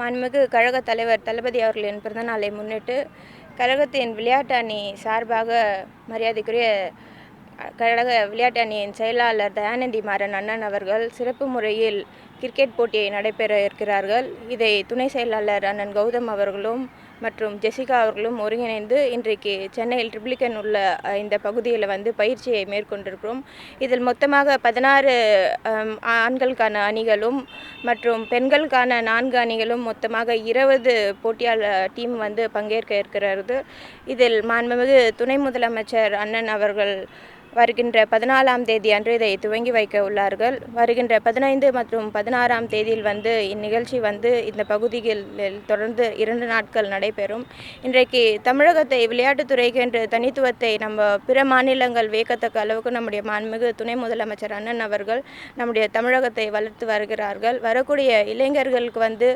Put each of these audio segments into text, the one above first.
மாண்புமிகு கழக தலைவர் தளபதி அவர்களின் பிறந்தநாளை முன்னிட்டு கழகத்தின் விளையாட்டு அணி சார்பாக மரியாதைக்குரிய கழக விளையாட்டு அணியின் செயலாளர் தயாநந்தி மாறன் அண்ணன் அவர்கள் சிறப்பு முறையில் கிரிக்கெட் போட்டியை நடைபெற இருக்கிறார்கள். இதை துணை செயலாளர் அண்ணன் கௌதம் அவர்களும் மற்றும் ஜெசிகா அவர்களும் ஒருங்கிணைந்து இன்றைக்கு சென்னையில் ட்ரிப்ளிகன் உள்ள இந்த பகுதியில் வந்து பயிற்சியை மேற்கொண்டிருக்கிறோம். இதில் மொத்தமாக பதினாறு ஆண்களுக்கான அணிகளும் மற்றும் பெண்களுக்கான நான்கு அணிகளும் மொத்தமாக இருபது போட்டியாளர் டீம் வந்து பங்கேற்க இருக்கிறது. இதில் மாண்புமிகு துணை முதலமைச்சர் அண்ணன் அவர்கள் வருகின்ற பதினாலாம் தேதி அன்று இதை துவங்கி வைக்க உள்ளார்கள். வருகின்ற பதினைந்து மற்றும் பதினாறாம் தேதியில் வந்து இந்நிகழ்ச்சி வந்து இந்த பகுதிகளில் தொடர்ந்து இரண்டு நாட்கள் நடைபெறும் இன்றைக்கு தமிழகத்தை விளையாட்டுத்துறைக்கு என்ற தனித்துவத்தை நம்ம பிற மாநிலங்கள் வியக்கத்தக்க அளவுக்கு நம்முடைய மாண்புமிகு துணை முதலமைச்சர் அண்ணன் அவர்கள் நம்முடைய தமிழகத்தை வளர்த்து வருகிறார்கள். வரக்கூடிய இளைஞர்களுக்கு வந்து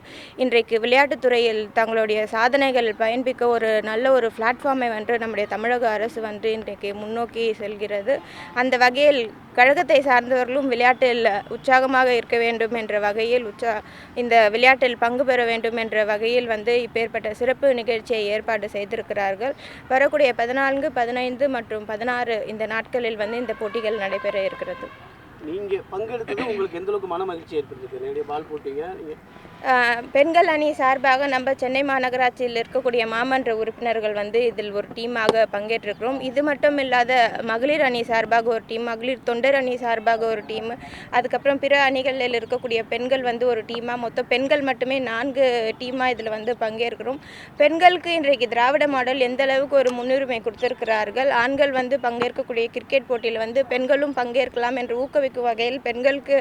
இன்றைக்கு விளையாட்டுத்துறையில் தங்களுடைய சாதனைகள் பயன்பிக்க ஒரு நல்ல ஒரு பிளாட்ஃபார்மை வந்து நம்முடைய தமிழக அரசு வந்து இன்றைக்கு முன்னோக்கி செல்கிறது. அந்த வகையில் கழகத்தை சார்ந்தவர்களும் விளையாட்டில் உற்சாகமாக இருக்க வேண்டும் என்ற வகையில் உற்சா இந்த விளையாட்டில் பங்கு பெற வேண்டும் என்ற வகையில் வந்து இப்பேற்பட்ட சிறப்பு நிகழ்ச்சியை ஏற்பாடு செய்திருக்கிறார்கள். வரக்கூடிய பதினான்கு பதினைந்து மற்றும் பதினாறு இந்த நாட்களில் வந்து இந்த போட்டிகள் நடைபெற இருக்கிறது. நீங்கள் பங்கெடுத்தது உங்களுக்கு எந்த அளவுக்கு மன மகிழ்ச்சி ஏற்படுத்துது நிறைய பால் போட்டீங்க பெண்கள் அணி சார்பாக நம்ம சென்னை மாநகராட்சியில் இருக்கக்கூடிய மாமன்ற உறுப்பினர்கள் வந்து இதில் ஒரு டீமாக பங்கேற்றிருக்கிறோம். இது மட்டும் இல்லாத மகளிர் அணி சார்பாக ஒரு டீம் மகளிர் தொண்டர் அணி சார்பாக ஒரு டீம் அதுக்கப்புறம் பிற அணிகளில் இருக்கக்கூடிய பெண்கள் வந்து ஒரு டீமாக மொத்தம் பெண்கள் மட்டுமே நான்கு டீமாக இதில் வந்து பங்கேற்கிறோம். பெண்களுக்கு இன்றைக்கு திராவிட மாடல் எந்த அளவுக்கு ஒரு முன்னுரிமை கொடுத்திருக்கிறார்கள்? ஆண்கள் வந்து பங்கேற்கக்கூடிய கிரிக்கெட் போட்டியில் வந்து பெண்களும் பங்கேற்கலாம் என்று ஊக்குவிக்கும் வகையில் பெண்களுக்கு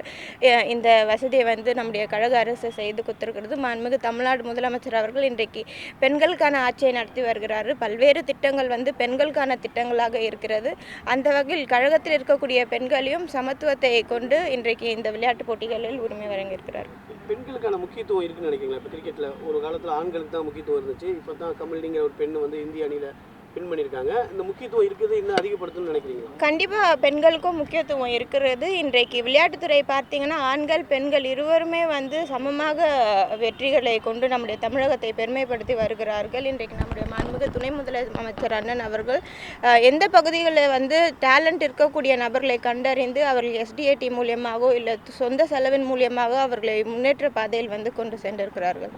இந்த வசதியை வந்து நம்முடைய கழக அரசு செய்து கொடுத்துருக்கிறது. மாண்புமிகு தமிழ்நாடு முதலமைச்சர் அவர்கள் இன்றைக்கு பெண்களுக்கான ஆட்சியை நடத்தி வருகிறார். பல்வேறு திட்டங்கள் வந்து பெண்களுக்கான திட்டங்களாக இருக்கிறது. அந்த வகையில் கழகத்தில் இருக்கக்கூடிய பெண்களையும் சமத்துவத்தை கொண்டு இன்றைக்கு இந்த விளையாட்டுப் போட்டிகளில் உரிமை வழங்கியிருக்கிறார். பெண்களுக்கான முக்கியத்துவம் இருக்குன்னு நினைக்கிறீங்களா? இப்போ கிரிக்கெட்ல ஒரு காலத்தில் ஆண்களுக்கு தான் முக்கியத்துவம் இருந்துச்சு. இப்போ தான் கமல்டிங்கிற ஒரு பெண் வந்து இந்திய அணியில பின் பண்ணியிருக்காங்க. இந்த முக்கியத்துவம் இருக்குது இன்னும் அதிகப்படுத்தணும்னு நினைக்கிறீங்க கண்டிப்பாக பெண்களுக்கும் முக்கியத்துவம் இருக்கிறது. இன்றைக்கு விளையாட்டுத்துறை பார்த்தீங்கன்னா ஆண்கள் பெண்கள் இருவருமே வந்து சமமாக வெற்றிகளை கொண்டு நம்முடைய தமிழகத்தை பெருமைப்படுத்தி வருகிறார்கள். இன்றைக்கு நம்முடைய மாண்புமிகு துணை முதலமைச்சர் அண்ணன் அவர்கள் எந்த பகுதிகளில் வந்து டேலண்ட் இருக்கக்கூடிய நபர்களை கண்டறிந்து அவர்கள் எஸ்டிஏடி மூலியமாகவோ இல்லை சொந்த செலவின் மூலியமாக அவர்களை முன்னேற்ற பாதையில் வந்து கொண்டு சென்றிருக்கிறார்கள்?